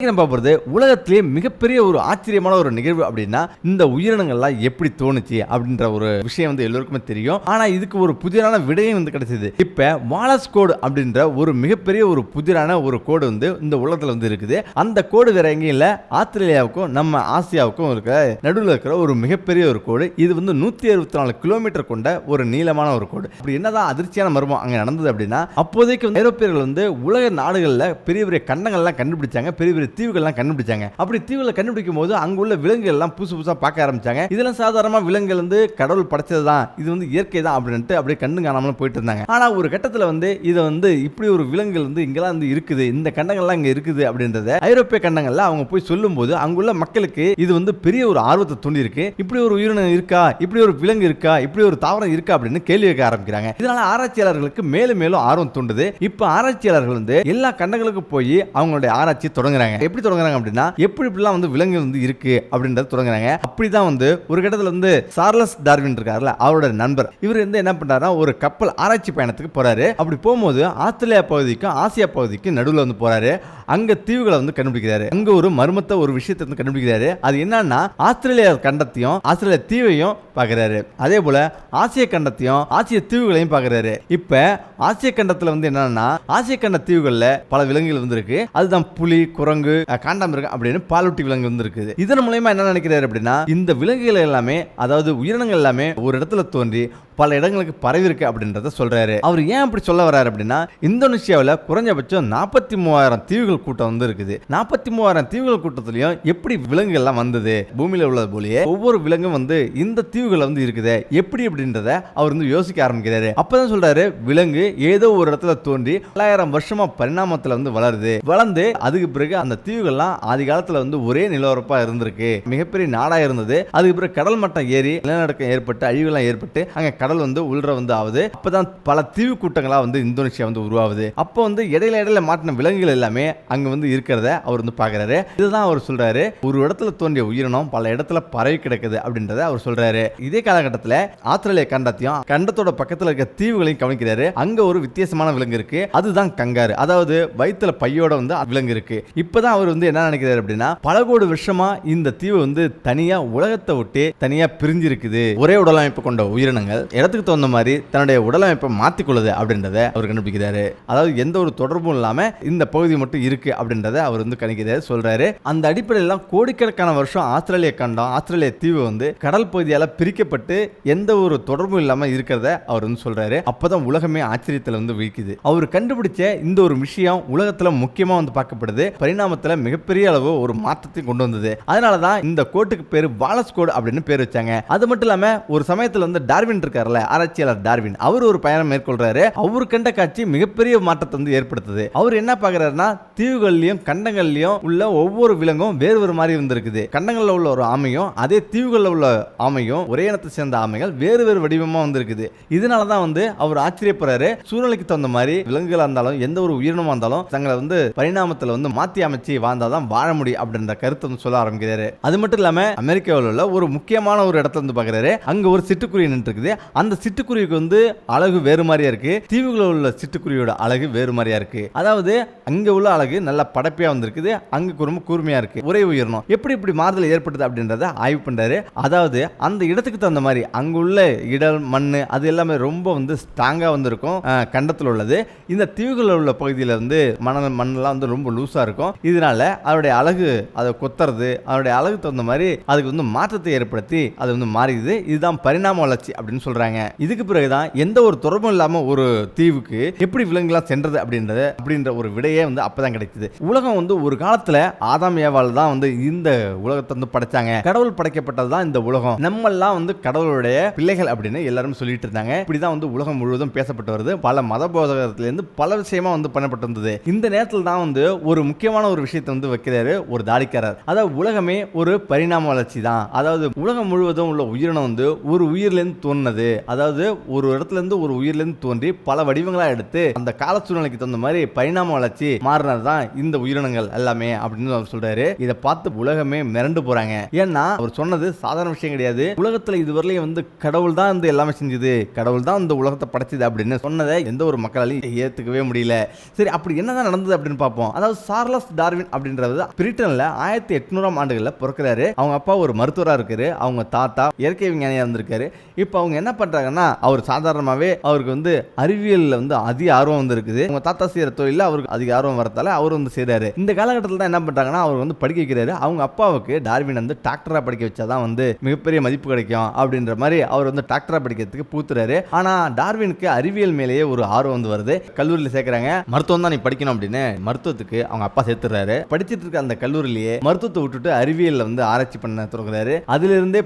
இன்னைக்கு நம்ம பார்ப்பது உலகத்திலே மிகப்பெரிய ஒரு ஆச்சரியமான ஒரு நிகழ்வு அப்படின்னா இந்த உயிரினங்கள்லாம் எப்படி தோணுச்சு அப்படின்ற ஒரு விஷயம் வந்து எல்லோருக்குமே தெரியும். ஆனா இதுக்கு ஒரு புதிரான விடையும் வந்து கிடைச்சது. இப்ப வாலஸ் கோடு அப்படின்ற ஒரு மிகப்பெரிய ஒரு புதிரான ஒரு கோடு வந்து இந்த உலகத்துல வந்து இருக்குது. அந்த கோடு வேற எங்கேயும் இல்ல. ஆஸ்திரேலியாவுக்கும் நம்ம ஆசியாவுக்கும் இருக்க நடுவில் இருக்கிற ஒரு மிகப்பெரிய ஒரு கோடு. இது வந்து நூத்தி அறுபத்தி நாலு கிலோமீட்டர் கொண்ட ஒரு நீளமான ஒரு கோடு. அப்படி என்னதான் அதிர்ச்சியான மர்மம் அங்க நடந்தது அப்படின்னா அப்போதைக்கு ஐரோப்பியர்கள் வந்து உலக நாடுகளில் பெரிய பெரிய கண்டங்கள்லாம் கண்டுபிடிச்சாங்க. பெரிய பெரிய தீவுகள்லாம் கண்டுபிடிச்சாங்க. அப்படி தீவுகளை கண்டுபிடிக்கும் போது அங்குள்ள விலங்குகள் எல்லாம் புதுசு புதுசாக பார்க்க ஆரம்பிச்சாங்க. இதெல்லாம் சாதாரணமாக விலங்குகள் வந்து கடவுள் படைச்சது தான் இது வந்து இயற்கை தான் அப்படின்ட்டு அப்படியே கண்ணு காணாமல் போயிட்டு இருந்தாங்க. ஆனால் ஒரு கட்டத்தில் வந்து இதை வந்து இப்படி ஒரு விலங்குகள் வந்து இங்கெல்லாம் வந்து இருக்குது. இந்த கண்டங்கள்லாம் இங்கே இருக்குது அப்படின்றத ஐரோப்பிய கண்டங்கள்ல அவங்க போய் சொல்லும்போது அங்குள்ள மக்களுக்கு இது வந்து பெரிய ஒரு ஆர்வத்தை தூண்டி இருக்கு இப்படி ஒரு உயிரினம் இருக்கா? இப்படி ஒரு விலங்கு இருக்கா? இப்படி ஒரு தாவரம் இருக்கா? அப்படின்னு கேள்வி கேட்க ஆரம்பிக்கிறாங்க. இதனால ஆராய்ச்சியாளர்களுக்கு மேலும் மேலும் ஆர்வம் தூண்டுது. இப்போ ஆராய்ச்சியாளர்கள் வந்து எல்லா கண்டங்களுக்கும் போய் அவங்களுடைய ஆராய்ச்சி தொடங்குறாங்க. எப்படி தொடங்குறாங்க அப்படின்னா எப்படி இப்படிலாம் வந்து விலங்கு வந்து இருக்கு அப்படின்றத தொடங்குறாங்க. அப்படிதான் வந்து ஒரு கட்டத்தில் வந்து சார்லஸ் டார்வின் இருக்காருல்ல அவரோட நண்பர். இவர் வந்து என்ன பண்றாருன்னா ஒரு கப்பல் ஆராய்ச்சி பயணத்துக்கு போறாரு. அப்படி போகும்போது ஆஸ்திரேலியா பகுதிக்கும் ஆசியா பகுதிக்கும் நடுவில் வந்து போறாரு. அங்க தீவுகளை வந்து கண்டுபிடிக்கிறாரு. அங்க ஒரு மர்மத்தை ஒரு விஷயத்தை வந்து கண்டுபிடிக்கிறாரு. அது என்னன்னா ஆஸ்திரேலியா கண்டத்தையும் ஆஸ்திரேலியா தீவையும் பார்க்குறாரு. அதே போல ஆசிய கண்டத்தையும் ஆசிய தீவுகளையும் பார்க்குறாரு. இப்ப ஆசிய கண்டத்துல வந்து என்னன்னா ஆசிய கண்ட தீவுகளில் பல விலங்குகள் வந்து இருக்கு. அதுதான் புலி குரங்கு விலங்கு காண்டாம இருக்கு அப்படின்னு பாலூட்டி விலங்கு வந்துருக்குது. இதன் மூலயமா என்ன நினைக்கிறாரு அப்படின்னா இந்த விலங்குகள் எல்லாமே அதாவது உயிரினங்கள் எல்லாமே ஒரு இடத்துல தோன்றி பல இடங்களுக்கு பரவி இருக்கு அப்படின்றத சொல்றாரு. அவர் ஏன் அப்படி சொல்ல வர்றாரு அப்படின்னா இந்தோனேஷியாவில் குறைஞ்சபட்சம் நாற்பத்தி மூவாயிரம் தீவுகள் கூட்டம் வந்து இருக்குது நாற்பத்தி மூவாயிரம் தீவுகள் கூட்டத்திலையும் எப்படி விலங்குகள் எல்லாம் வந்தது பூமியில உள்ளது போலயே ஒவ்வொரு விலங்கும் வந்து இந்த தீவுகள் வந்து இருக்குது எப்படி அப்படின்றத அவர் வந்து யோசிக்க ஆரம்பிக்கிறாரு. அப்பதான் சொல்றாரு விலங்கு ஏதோ ஒரு இடத்துல தோன்றி பல்லாயிரம் வருஷமா பரிணாமத்துல வந்து வளருது. வளர்ந்து அதுக்கு பிறகு அந்த தீவுகள்லாம் ஆதி காலத்துல வந்து ஒரே நிலவரப்பா இருந்திருக்கு. மிகப்பெரிய நாடா இருந்தது. அதுக்கு பிறகு கடல் மட்டம் ஏறி நிலநடுக்கம் ஏற்பட்டு அழிவுலாம் ஏற்பட்டு அங்க கடல் வந்து உள்ற வந்து ஆகுது அப்பதான் பல தீவு கூட்டங்களாக வந்து இந்தோனேஷியா வந்து உருவாகுது அப்போ வந்து இடையில இடையில மாட்டின விலங்குகள் எல்லாமே அங்கே வந்து இருக்கிறத அவர் வந்து பார்க்குறாரு இதுதான் அவர் சொல்றாரு ஒரு இடத்துல தோன்றிய உயிரினம் பல இடத்துல பரவி கிடக்குது அப்படின்றத அவர் சொல்றாரு. இதே காலகட்டத்தில் ஆஸ்திரேலியா கண்டத்தையும் கண்டத்தோட பக்கத்தில் இருக்க தீவுகளையும் கவனிக்கிறாரு. அங்கே ஒரு வித்தியாசமான விலங்கு இருக்கு. அதுதான் கங்காரு. அதாவது வயிற்றுல பையோட வந்து விலங்கு இருக்கு. இப்போதான் அவர் வந்து என்ன நினைக்கிறாரு அப்படின்னா பல கோடி வருஷமா இந்த தீவு வந்து தனியாக உலகத்தை விட்டு தனியாக பிரிஞ்சிருக்குது. ஒரே உடலமைப்பு கொண்ட உயிரினங்கள் இடத்துக்கு தகுந்த மாதிரி தன்னுடைய உடலமைப்பை மாற்றிக்கொள்ளுது அப்படின்றத அவர் கண்டுபிடிக்கிறாரு. அதாவது எந்த ஒரு தொடர்பும் இல்லாமல் இந்த பகுதி மட்டும் இருக்கு அப்படின்றத அவர் வந்து கணிக்கிறாரு சொல்றாரு. அந்த அடிப்படையில் தான் கோடிக்கணக்கான வருஷம் ஆஸ்திரேலிய கண்டம் ஆஸ்திரேலிய தீவு வந்து கடல் பகுதியால் பிரிக்கப்பட்டு எந்த ஒரு தொடர்பும் இல்லாமல் இருக்கிறத அவர் வந்து சொல்றாரு. அப்போதான் உலகமே ஆச்சரியத்தில் வந்து விழிக்குது. அவர் கண்டுபிடிச்ச இந்த ஒரு விஷயம் உலகத்தில் முக்கியமாக வந்து பார்க்கப்படுது. பரிணாமத்தில் மிகப்பெரிய அளவு ஒரு மாற்றத்தை கொண்டு வந்தது. அதனால தான் இந்த கோட்டுக்கு பேர் வாலஸ் கோடு அப்படின்னு பேர் வச்சாங்க. அது மட்டும் இல்லாமல் ஒரு சமயத்தில் வந்து டார்வின் இருக்கார் இருக்காருல்ல ஆராய்ச்சியாளர் டார்வின் அவர் ஒரு பயணம் மேற்கொள்றாரு. அவர் கண்ட காட்சி மிகப்பெரிய மாற்றத்தை வந்து ஏற்படுத்துது. அவர் என்ன பாக்குறாருன்னா தீவுகள்லயும் கண்டங்கள்லயும் உள்ள ஒவ்வொரு விலங்கும் வேறு ஒரு மாதிரி இருந்திருக்குது. கண்டங்கள்ல உள்ள ஒரு ஆமையும் அதே தீவுகள்ல உள்ள ஆமையும் ஒரே இனத்தை சேர்ந்த ஆமைகள் வேறு வேறு வடிவமா வந்திருக்குது. இதனால தான் வந்து அவர் ஆச்சரியப்படுறாரு. சூழ்நிலைக்கு தகுந்த மாதிரி விலங்குகளாக இருந்தாலும் எந்த ஒரு உயிரினமாக இருந்தாலும் தங்களை வந்து பரிணாமத்தில் வந்து மாற்றி அமைச்சு வாழ்ந்தாதான் வாழ முடியும் அப்படின்ற கருத்தை வந்து சொல்ல ஆரம்பிக்கிறாரு. அது மட்டும் இல்லாமல் அமெரிக்காவில் உள்ள ஒரு முக்கியமான ஒரு இடத்துல வந்து பார்க்குறாரு. அங்கே ஒரு சிட்டுக்குருவி நின்று இருக்குது அந்த சிட்டுக்குருவிக்கு வந்து அழகு வேறு மாதிரியா இருக்கு. தீவுகளில் உள்ள சிட்டுக்குருவியோட அழகு வேறு மாதிரியா இருக்கு. அதாவது அங்க உள்ள அழகு நல்ல படப்பையா வந்திருக்குது. அங்க ரொம்ப கூர்மையா இருக்கு. ஒரே உயரணும். எப்படி இப்படி மாறுதல் ஏற்படுது அப்படின்றத ஆய்வு பண்றாரு. அதாவது அந்த இடத்துக்கு தகுந்த மாதிரி அங்குள்ள இடல் மண் அது எல்லாமே ரொம்ப வந்து ஸ்ட்ராங்கா வந்திருக்கும் கண்டத்தில் உள்ளது. இந்த தீவுகளில் உள்ள பகுதியில் வந்து மணல் மண்ணெல்லாம் வந்து ரொம்ப லூஸா இருக்கும். இதனால அதோடைய அழகு அதை கொத்துறது அதோடைய அழகு தகுந்த மாதிரி அதுக்கு வந்து மாற்றத்தை ஏற்படுத்தி அது வந்து மாறிடுது. இதுதான் பரிணாம வளர்ச்சி அப்படின்னு சொல்றாங்க. இதுக்கு பிறகுதான் எந்த ஒரு தொடர்பும் இல்லாம ஒரு தீவுக்கு எப்படி விலங்குலாம் சென்றது அப்படின்றது அப்படின்ற ஒரு விடையே வந்து அப்பதான் கிடைக்குது உலகம் வந்து ஒரு காலத்துல ஆதாம் ஏவாள் தான் வந்து இந்த உலகத்தை வந்து படைச்சாங்க. கடவுள் படைக்கப்பட்டது தான் இந்த உலகம். நம்மெல்லாம் வந்து கடவுளுடைய பிள்ளைகள் அப்படின்னு எல்லாரும் சொல்லிட்டு இருந்தாங்க. இப்படிதான் வந்து உலகம் முழுவதும் பேசப்பட்டு வருது. பல மத போதகத்திலிருந்து பல விஷயமா வந்து பண்ணப்பட்டு இருந்தது. இந்த நேரத்தில் தான் வந்து ஒரு முக்கியமான ஒரு விஷயத்தை வந்து வைக்கிறாரு ஒரு தாடிக்காரர். அதாவது உலகமே ஒரு பரிணாம வளர்ச்சி தான். அதாவது உலகம் முழுவதும் உள்ள உயிரினம் வந்து ஒரு உயிர்லேருந்து தோணுனது அதாவது ஒரு இடத்துலேருந்து ஒரு உயிர்ல இருந்து தோன்றி பல வடிவங்களா எடுத்து அந்த கால சூழ்நிலைக்கு தகுந்த மாதிரி பரிணாம வளர்ச்சி மாறினது தான் இந்த உயிரினங்கள் எல்லாமே அப்படின்னு அவர் சொல்றாரு. இதை பார்த்து உலகமே மிரண்டு போறாங்க. ஏன்னா அவர் சொன்னது சாதாரண விஷயம் கிடையாது. உலகத்துல இதுவரையிலும் வந்து கடவுள் தான் வந்து எல்லாமே செஞ்சது. கடவுள் தான் இந்த உலகத்தை படைச்சது அப்படின்னு சொன்னதை எந்த ஒரு மக்களாலையும் ஏத்துக்கவே முடியல. சரி அப்படி என்னதான் நடந்தது அப்படின்னு பார்ப்போம். அதாவது சார்லஸ் டார்வின் அப்படின்றது பிரிட்டன்ல ஆயிரத்தி எட்நூறாம் ஆண்டுகளில் பிறக்கிறாரு. அவங்க அப்பா ஒரு மருத்துவரா இருக்காரு. அவங்க தாத்தா இயற்கை விஞ்ஞானியா இருந்திருக்காரு. இப்போ அவங்க என்ன பண்ணுறாங்கன்னா அவர் சாதாரணமாகவே அவருக்கு வந்து அறிவியலில் வந்து அதிக ஆர்வம் வந்து இருக்குது அவங்க தாத்தா செய்கிற தொழிலில் அவருக்கு அதிக ஆர்வம் வரதால அவர் வந்து செய்கிறாரு இந்த காலகட்டத்தில் தான் என்ன பண்றாங்கன்னா அவர் வந்து படிக்க வைக்கிறாரு. அவங்க அப்பாவுக்கு டார்வின் வந்து டாக்டராக படிக்க வச்சாதான் வந்து மிகப்பெரிய மதிப்பு கிடைக்கும் அப்படின்ற மாதிரி அவர் வந்து டாக்டரா படிக்கிறதுக்கு பூத்துறாரு. ஆனா டார்வினுக்கு அறிவியல் மேலேயே ஒரு ஆர்வம் வந்து வருது. கல்லூரியில் சேர்க்குறாங்க. மருத்துவம் தான் நீ படிக்கணும் அப்படின்னு மருத்துவத்துக்கு அவங்க அப்பா சேர்த்துறாரு. படிச்சிட்டு இருக்க அந்த கல்லூரியிலேயே மருத்துவத்தை விட்டுட்டு அறிவியலில் வந்து ஆராய்ச்சி பண்ண தொடங்குறாரு. அதுல இருந்தே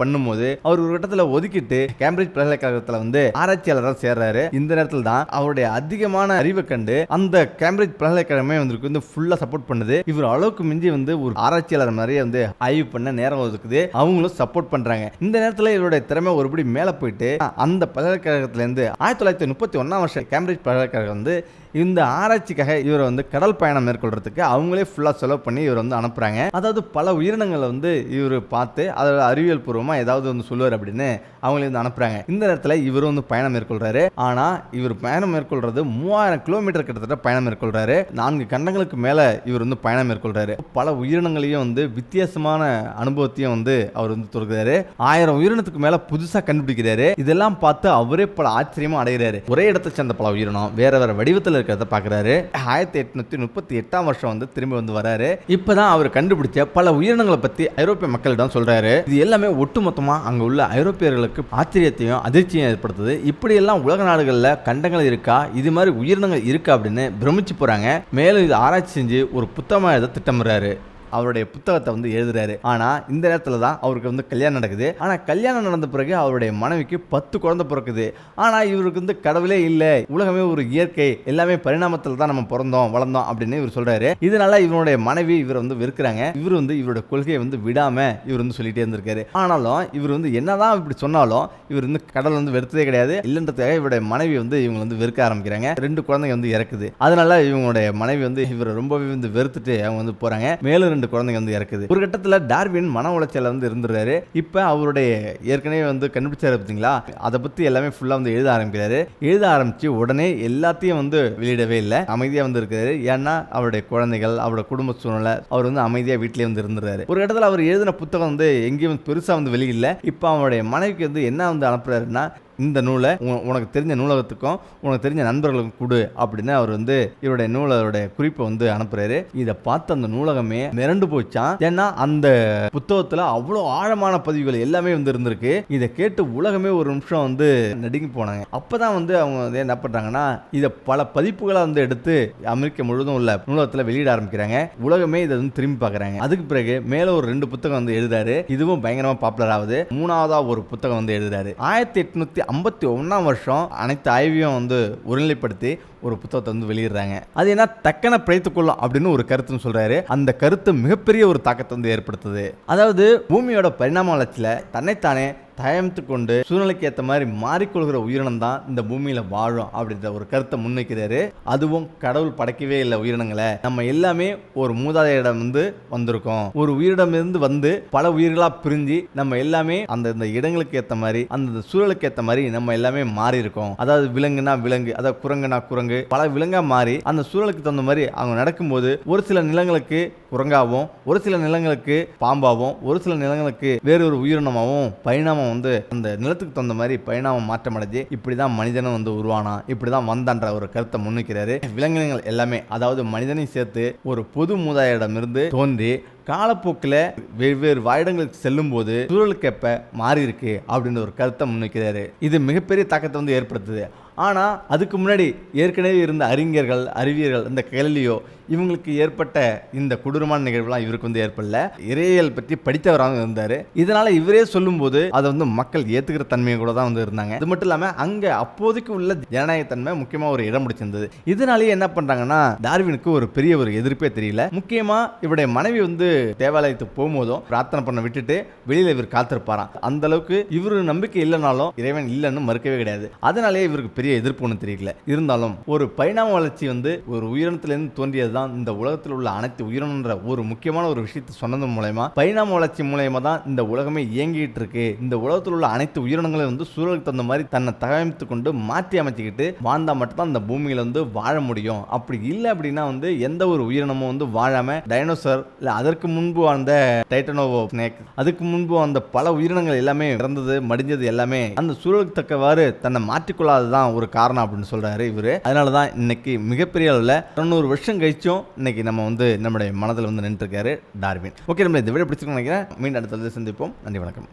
பண்ணும்போது அவர் ஒரு கட்டத்தில் ஒதுக்கிட்டு கேம்பிரிட்ஜ் பல்கலைக்கழகத்தில் வந்து ஆராய்ச்சியாளராக சேர்றாரு. இந்த நேரத்தில் தான் அவருடைய அதிகமான அறிவை கண்டு அந்த கேம்பிரிட்ஜ் பல்கலைக்கழகமே வந்து வந்து ஃபுல்லாக சப்போர்ட் பண்ணுது. இவர் அளவுக்கு மிஞ்சி வந்து ஒரு ஆராய்ச்சியாளர் மாதிரியே வந்து ஆய்வு பண்ண நேரம் ஒதுக்குது. அவங்களும் சப்போர்ட் பண்றாங்க. இந்த நேரத்தில் இவருடைய திறமை ஒருபடி மேலே போயிட்டு அந்த பல்கலைக்கழகத்திலேருந்து ஆயிரத்தி தொள்ளாயிரத்தி முப்பத்தி ஒன்றாம் வருஷம் கேம்பிரிட்ஜ் பல்கலைக்கழகம் வந்து இந்த ஆராய்ச்சிக்காக இவரை வந்து கடல் பயணம் மேற்கொள்றதுக்கு அவங்களே ஃபுல்லாக செலவு பண்ணி இவர் வந்து அனுப்புகிறாங்க அதாவது பல உயிரினங்களை வந்து இவர் பார்த்து அதோட அறிவியல் பூர்வமாக ஏதாவது வந்து சொல்லுவார் அப்படின்னு அவங்களே வந்து அனுப்புகிறாங்க இந்த நேரத்தில் இவரும் வந்து பயணம் மேற்கொள்கிறாரு ஆனால் இவர் பயணம் மேற்கொள்கிறது மூவாயிரம் கிலோமீட்டர் கிட்டத்தட்ட பயணம் மேற்கொள்றாரு. நான்கு கண்டங்களுக்கு மேலே இவர் வந்து பயணம் மேற்கொள்கிறாரு பல உயிரினங்களையும் வந்து வித்தியாசமான அனுபவத்தையும் வந்து அவர் வந்து தொடர்கிறாரு ஆயிரம் உயிரினத்துக்கு மேலே புதுசாக கண்டுபிடிக்கிறாரு. இதெல்லாம் பார்த்து அவரே பல ஆச்சரியமாக அடைகிறாரு. ஒரே இடத்தை சேர்ந்த பல உயிரினம் வேற வேற வடிவத்தில் இருக்கிறத பார்க்குறாரு. ஆயிரத்தி எட்நூத்தி முப்பத்தி எட்டாம் வருஷம் வந்து திரும்பி வந்து வராரு. இப்பதான் அவர் கண்டுபிடிச்ச பல உயிரினங்களை பத்தி ஐரோப்பிய மக்களிடம் சொல்றாரு. இது எல்லாமே ஒட்டுமொத்தமா அங்க உள்ள ஐரோப்பியர்களுக்கு ஆச்சரியத்தையும் அதிர்ச்சியும் ஏற்படுத்துது. இப்படி எல்லாம் உலக நாடுகள்ல கண்டங்கள் இருக்கா? இது மாதிரி உயிரினங்கள் இருக்கா அப்படின்னு பிரமிச்சு போறாங்க. மேலும் இது ஆராய்ச்சி செஞ்சு ஒரு புத்தகமா எழுத திட்டமிடுறாரு. அவருடைய புத்தகத்தை வந்து எழுதுறாரு. ஆனா இந்த நேரத்துல தான் அவருக்கு வந்து கல்யாணம் நடக்குது. ஆனா கல்யாணம் நடந்த பிறகு அவருடைய மனைவிக்கு பத்து குழந்தை பிறக்குது. ஆனா இவருக்கு வந்து கடவுளே இல்லை. உலகமே ஒரு இயற்கை. எல்லாமே பரிணாமத்தில் தான் நம்ம பிறந்தோம் வளர்ந்தோம் அப்படின்னு இவர் சொல்றாரு. இதனால இவருடைய மனைவி இவர் வந்து வெறுக்கிறாங்க. இவர் வந்து இவருடைய கொள்கையை வந்து விடாம இவர் வந்து சொல்லிட்டே இருந்திருக்காரு. ஆனாலும் இவர் வந்து என்னதான் இப்படி சொன்னாலும் இவர் வந்து கடல் வந்து வெறுத்ததே கிடையாது. இல்லைன்றதுக்காக இவருடைய மனைவி வந்து இவங்க வந்து வெறுக்க ஆரம்பிக்கிறாங்க. ரெண்டு குழந்தைங்க வந்து இறக்குது. அதனால இவங்களுடைய மனைவி வந்து இவரை ரொம்பவே வந்து வெறுத்துட்டு அவங்க வந்து போறாங்க. மேலும் இந்த குழந்தைங்க வந்து இறக்குது. ஒரு கட்டத்தில் டார்வின் மன உளைச்சல வந்து இருந்துறாரு இப்போ அவருடைய ஏற்கனவே வந்து கண்டுபிடிச்சாரு பார்த்தீங்களா அதை பற்றி எல்லாமே ஃபுல்லாக வந்து எழுத ஆரம்பிக்கிறாரு. எழுத ஆரம்பித்து உடனே எல்லாத்தையும் வந்து வெளியிடவே இல்லை. அமைதியாக வந்து இருக்காரு ஏன்னா அவருடைய குழந்தைகள் அவருடைய குடும்ப சூழ்நிலை அவர் வந்து அமைதியாக வீட்டிலே வந்து இருந்துறாரு ஒரு இடத்துல அவர் எழுதின புத்தகம் வந்து எங்கேயும் பெருசாக வந்து வெளியிடல. இப்போ அவருடைய மனைவிக்கு வந்து என்ன வந்து அனுப்புறாருன்னா இந்த நூலை உனக்கு தெரிஞ்ச நூலகத்துக்கும் உனக்கு தெரிஞ்ச நண்பர்களுக்கும் கொடு அப்படின்னு அவர் வந்து இவருடைய நூலகருடைய குறிப்பை வந்து அனுப்புறாரு. இதை பார்த்து அந்த நூலகமே மிரண்டு போச்சான் ஏன்னா அந்த புத்தகத்துல அவ்வளோ ஆழமான பதிவுகள் எல்லாமே வந்து இருந்திருக்கு. இதை கேட்டு உலகமே ஒரு நிமிஷம் வந்து நடுங்கி போனாங்க. அப்பதான் வந்து அவங்க வந்து என்ன பண்றாங்கன்னா இதை பல பதிப்புகளாக வந்து எடுத்து அமெரிக்க முழுவதும் உள்ள நூலகத்தில் வெளியிட ஆரம்பிக்கிறாங்க. உலகமே இதை வந்து திரும்பி பார்க்குறாங்க. அதுக்கு பிறகு மேலே ஒரு ரெண்டு புத்தகம் வந்து எழுதுறாரு. இதுவும் பயங்கரமாக பாப்புலர் ஆகுது. மூணாவதா ஒரு புத்தகம் வந்து எழுதுறாரு. ஆயிரத்தி எட்நூத்தி ஐம்பத்தி ஒன்றாம் வருஷம் அனைத்து ஆய்வையும் வந்து ஒருநிலைப்படுத்தி ஒரு புத்தகத்தை வந்து வெளியிடுறாங்க. அது என்ன தக்கன பிழைத்துக்கொள்ளும் அப்படின்னு ஒரு கருத்துன்னு சொல்கிறாரு அந்த கருத்து மிகப்பெரிய ஒரு தாக்கத்தை வந்து ஏற்படுத்துது. அதாவது பூமியோட பரிணாம வளர்ச்சியில் தன்னைத்தானே தயமித்து கொண்டு சூழ்நிலைக்கு ஏற்ற மாதிரி மாறிக்கொள்கிற உயிரினம் தான் இந்த பூமியில வாழும் அப்படின்ற ஒரு கருத்தை முன்வைக்கிறாரு. அதுவும் கடவுள் படைக்கவே இல்லை உயிரினங்களை. நம்ம எல்லாமே ஒரு மூதாதையிடம் வந்து வந்திருக்கோம். ஒரு உயிரிடம் இருந்து வந்து பல உயிர்களா பிரிஞ்சு நம்ம எல்லாமே அந்த இந்த இடங்களுக்கு ஏற்ற மாதிரி அந்தந்த சூழலுக்கு ஏற்ற மாதிரி நம்ம எல்லாமே மாறி இருக்கோம் அதாவது விலங்குனா விலங்கு அதாவது குரங்குனா குரங்கு பல விலங்கா மாறி அந்த சூழலுக்கு தகுந்த மாதிரி அவங்க நடக்கும்போது ஒரு சில நிலங்களுக்கு குரங்காகவும் ஒரு சில நிலங்களுக்கு பாம்பாகவும் ஒரு சில நிலங்களுக்கு வேறொரு உயிரினமாகவும் பரிணாமம் வந்து அந்த நிலத்துக்கு தகுந்த மாதிரி பரிணாமம் மாற்றம் அடைஞ்சு இப்படி தான் மனிதனும் வந்து உருவானா இப்படி தான் வந்தான்ற ஒரு கருத்தை முன்னிக்கிறாரு விலங்கினங்கள் எல்லாமே அதாவது மனிதனையும் சேர்த்து ஒரு பொது மூதாயிடமிருந்து தோன்றி காலப்போக்கில் வெவ்வேறு வாயிடங்களுக்கு செல்லும் போது எப்ப மாறி இருக்கு அப்படின்ற ஒரு கருத்தை முன்வைக்கிறாரு. இது மிகப்பெரிய தாக்கத்தை வந்து ஏற்படுத்துது. ஆனால் அதுக்கு முன்னாடி ஏற்கனவே இருந்த அறிஞர்கள் அறிவியர்கள் இந்த கேள்வியோ இவங்களுக்கு ஏற்பட்ட இந்த கொடூரமான நிகழ்வுலாம் இவருக்கு வந்து ஏற்படல. இறையியல் பற்றி படித்தவராக இருந்தார். இதனால் இவரே சொல்லும்போது அதை வந்து மக்கள் ஏற்றுக்கிற தன்மையை கூட தான் வந்து இருந்தாங்க. அது மட்டும் இல்லாமல் அங்கே அப்போதைக்கு உள்ள ஜனநாயக தன்மை முக்கியமாக ஒரு இடம் பிடிச்சிருந்தது. இதனாலேயே என்ன பண்ணுறாங்கன்னா டார்வினுக்கு ஒரு பெரிய ஒரு எதிர்ப்பே தெரியல. முக்கியமாக இவருடைய மனைவி வந்து தேவாலயத்துக்கு போகும்போதும் பிரார்த்தனை பண்ண விட்டுட்டு வெளியில் இவர் காத்திருப்பாராம். அந்த அளவுக்கு இவரு நம்பிக்கை இல்லைனாலும் இறைவன் இல்லைன்னு மறுக்கவே கிடையாது. அதனாலேயே இவருக்கு பெரிய எதிர்ப்பு ஒன்று தெரியல. இருந்தாலும் ஒரு பரிணாம வளர்ச்சி வந்து ஒரு உயிரினத்திலிருந்து தோன்றியது தான் இந்த உலகத்தில் உள்ள அனைத்து உயிரினன்ற ஒரு முக்கியமான ஒரு விஷயத்தை சொன்னது மூலயமா பரிணாம வளர்ச்சி மூலயமா தான் இந்த உலகமே இயங்கிட்டு இருக்கு. இந்த உலகத்தில் உள்ள அனைத்து உயிரினங்களும் வந்து சூழலுக்கு தகுந்த மாதிரி தன்னை தகவமைத்து கொண்டு மாற்றி அமைச்சுக்கிட்டு வாழ்ந்தால் மட்டும்தான் இந்த பூமியில் வந்து வாழ முடியும். அப்படி இல்லை அப்படின்னா வந்து எந்த ஒரு உயிரினமும் வந்து வாழாம டைனோசர் இல்லை அதற்கு முன்பு வாழ்ந்த டைட்டனோவோ ஸ்னேக் அதுக்கு முன்பு அந்த பல உயிரினங்கள் எல்லாமே இறந்தது மடிஞ்சது எல்லாமே அந்த சூழலுக்கு தக்கவாறு தன்னை மாற்றிக்கொள்ளாததான் ஒரு காரணம் அப்படின்னு சொல்றாரு இவரு. அதனால தான் இன்னைக்கு மிகப்பெரிய அளவில் தொண்ணூறு வருஷம் கழிச்சும் இன்னைக்கு நம்ம வந்து நம்முடைய மனதில் வந்து நின்றுருக்காரு டார்வின். ஓகே நம்ம இந்த வீடியோ பிடிச்சிருக்கோம் நினைக்கிறேன். மீண்டும் அடுத்த சந்திப்போம். நன்றி வணக்கம்.